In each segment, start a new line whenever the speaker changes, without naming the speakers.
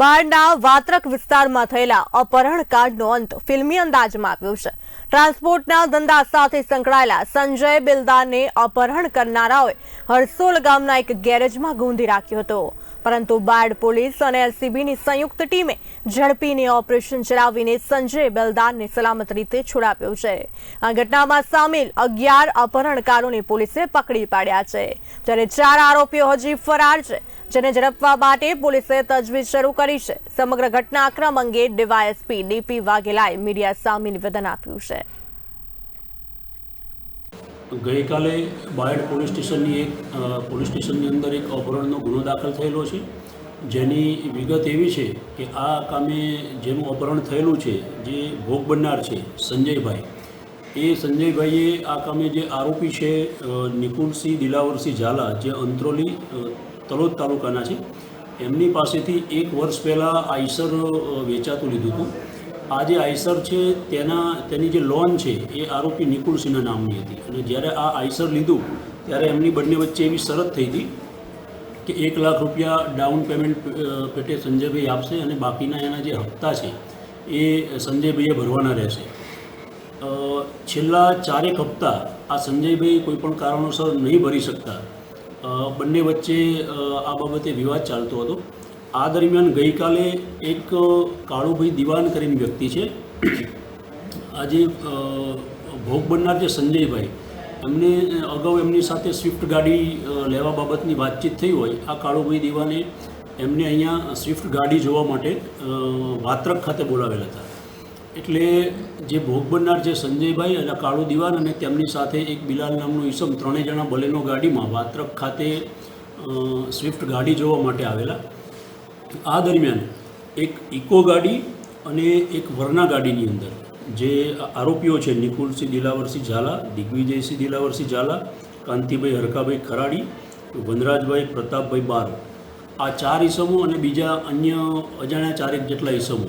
બારના વાત્રક વિસ્તારમાં થયેલા અપહરણ કાંડનો અંત ફિલ્મી અંદાજમાં આવ્યો છે. ટ્રાન્સપોર્ટના ધંધા સાથે સંકળાયેલા સંજય બિલદારને અપહરણ કરનારાઓએ હરસોલ ગામના એક ગેરેજમાં ગૂંધી રાખ્યો હતો. પરંતુ બાર્ડ પોલીસ અને એલસીબીની સંયુક્ત ટીમે ઝડપીને ઓપરેશન ચલાવીને સંજય બિલદારને સલામત રીતે છોડાવ્યો છે. આ ઘટનામાં સામેલ અગિયાર અપહરણકારોને પોલીસે પકડી પાડ્યા છે. જ્યારે ચાર આરોપીઓ હજી ફરાર છે, જેને ઝડપવા માટે પોલીસે તજવીજ શરૂ કરી છે. સમગ્ર ઘટનાક્રમ અંગે ડીવાયએસપી ડીપી વાઘેલાએ મીડિયા સામે નિવેદન આપ્યું છે.
ગઈકાલે બાયડ પોલીસ સ્ટેશનની એક પોલીસ સ્ટેશનની અંદર એક અપહરણનો ગુનો દાખલ થયેલો છે. જેની વિગત એવી છે કે આ કામે જેનું અપહરણ થયેલું છે, જે ભોગ બનનાર છે, સંજયભાઈ, એ સંજયભાઈએ આ કામે જે આરોપી છે નિકુલસિંહ દિલાવરસિંહ ઝાલા, જે અંત્રોલી તલોદ તાલુકાના છે, એમની પાસેથી એક વર્ષ પહેલાં આઈસર વેચાતું લીધું હતું. આ જે આઈસર છે, તેના, તેની જે લોન છે, એ આરોપી નિકુલસિંહના નામની હતી. અને જ્યારે આ આઈસર લીધું, ત્યારે એમની બંને વચ્ચે એવી શરત થઈ હતી કે એક લાખ રૂપિયા ડાઉન પેમેન્ટ પેટે સંજયભાઈ આપશે અને બાકીના એના જે હપ્તા છે, એ સંજયભાઈએ ભરવાના રહેશે. છેલ્લા ચારેક હપ્તા આ સંજયભાઈ કોઈ પણ કારણોસર નહીં ભરી શકતા. બંને વચ્ચે આ બાબતે વિવાદ ચાલતો હતો. આ દરમિયાન ગઈકાલે એક કાળુભાઈ દિવાન કરીને વ્યક્તિ છે. આજે ભોગ બનનાર જે સંજયભાઈ. એમને અગાઉ એમની સાથે સ્વિફ્ટ ગાડી લેવા બાબતની વાતચીત થઈ હોય. આ કાળુભાઈ દિવાને એમને અહીંયા સ્વિફ્ટ ગાડી જોવા માટે વાત્રક ખાતે બોલાવેલા હતા. એટલે જે ભોગ બનનાર છે સંજયભાઈ અને કાળુ દિવાન અને તેમની સાથે એક બિલાલ નામનો ઈસમ ત્રણેય જણા બલેનો ગાડીમાં વાત્રક ખાતે સ્વિફ્ટ ગાડી જોવા માટે આવેલા. આ દરમિયાન એક ઇકો ગાડી અને એક વરના ગાડીની અંદર જે આરોપીઓ છે નિકુલસિંહ દિલાવરસિંહ ઝાલા, દિગ્વિજયસિંહ દિલાવરસિંહ ઝાલા, કાંતિભાઈ હરકાભાઈ ખરાડી, વનરાજભાઈ પ્રતાપભાઈ બાર. આ ચાર ઈસમો અને બીજા અન્ય અજાણ્યા ચારેક જેટલા ઈસમો.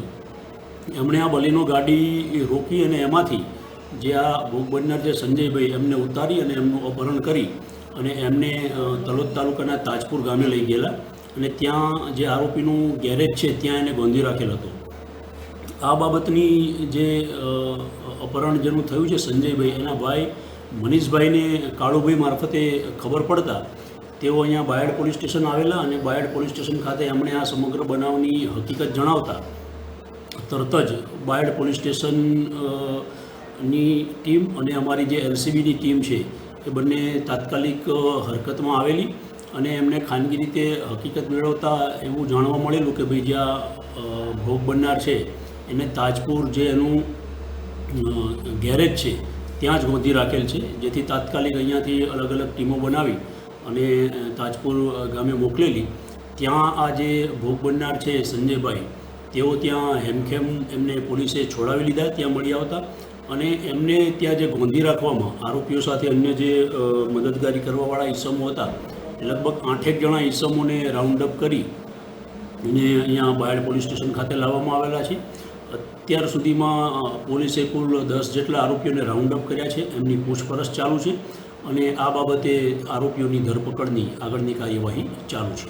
એમણે આ બલીનો ગાડી રોકી અને એમાંથી જે આ ભોગ બનનાર જે સંજયભાઈ એમને ઉતારી અને એમનું અપહરણ કરી અને એમને તલોદ તાલુકાના તાજપુર ગામે લઈ ગયેલા. અને ત્યાં જે આરોપીનું ગેરેજ છે, ત્યાં એને બંધી રાખેલ હતો. આ બાબતની જે અપહરણ જેનું થયું છે સંજયભાઈ, એના ભાઈ મનીષભાઈને કાળુભાઈ મારફતે ખબર પડતા તેઓ અહીંયા બાયડ પોલીસ સ્ટેશન આવેલા અને બાયડ પોલીસ સ્ટેશન ખાતે એમણે આ સમગ્ર બનાવની હકીકત જણાવતા તરત જ બાયડ પોલીસ સ્ટેશનની ટીમ અને અમારી જે એલસીબીની ટીમ છે, એ બંને તાત્કાલિક હરકતમાં આવેલી. અને એમને ખાનગી રીતે હકીકત મેળવતા એવું જાણવા મળેલું કે ભાઈ જ્યાં ભોગ બનનાર છે, એને તાજપુર જે એનું ગેરેજ છે, ત્યાં જ ગોંધી રાખેલ છે, જેથી તાત્કાલિક અહીંયાથી અલગ અલગ ટીમો બનાવી અને તાજપુર ગામે મોકલેલી. ત્યાં આ જે ભોગ બનનાર છે સંજયભાઈ, તેઓ ત્યાં હેમખેમ એમને પોલીસે છોડાવી લીધા, ત્યાં મળી આવતા અને એમને ત્યાં જે ગોંધી રાખવામાં આરોપીઓ સાથે અન્ય જે મદદગારી કરવાવાળા ઈસમો હતા લગભગ આઠેક જણા ઈસમોને રાઉન્ડ અપ કરી અને અહીંયા બાયડ પોલીસ સ્ટેશન ખાતે લાવવામાં આવેલા છે. અત્યાર સુધીમાં પોલીસે કુલ દસ જેટલા આરોપીઓને રાઉન્ડ અપ કર્યા છે. એમની પૂછપરછ ચાલુ છે અને આ બાબતે આરોપીઓની ધરપકડની આગળની કાર્યવાહી ચાલુ છે.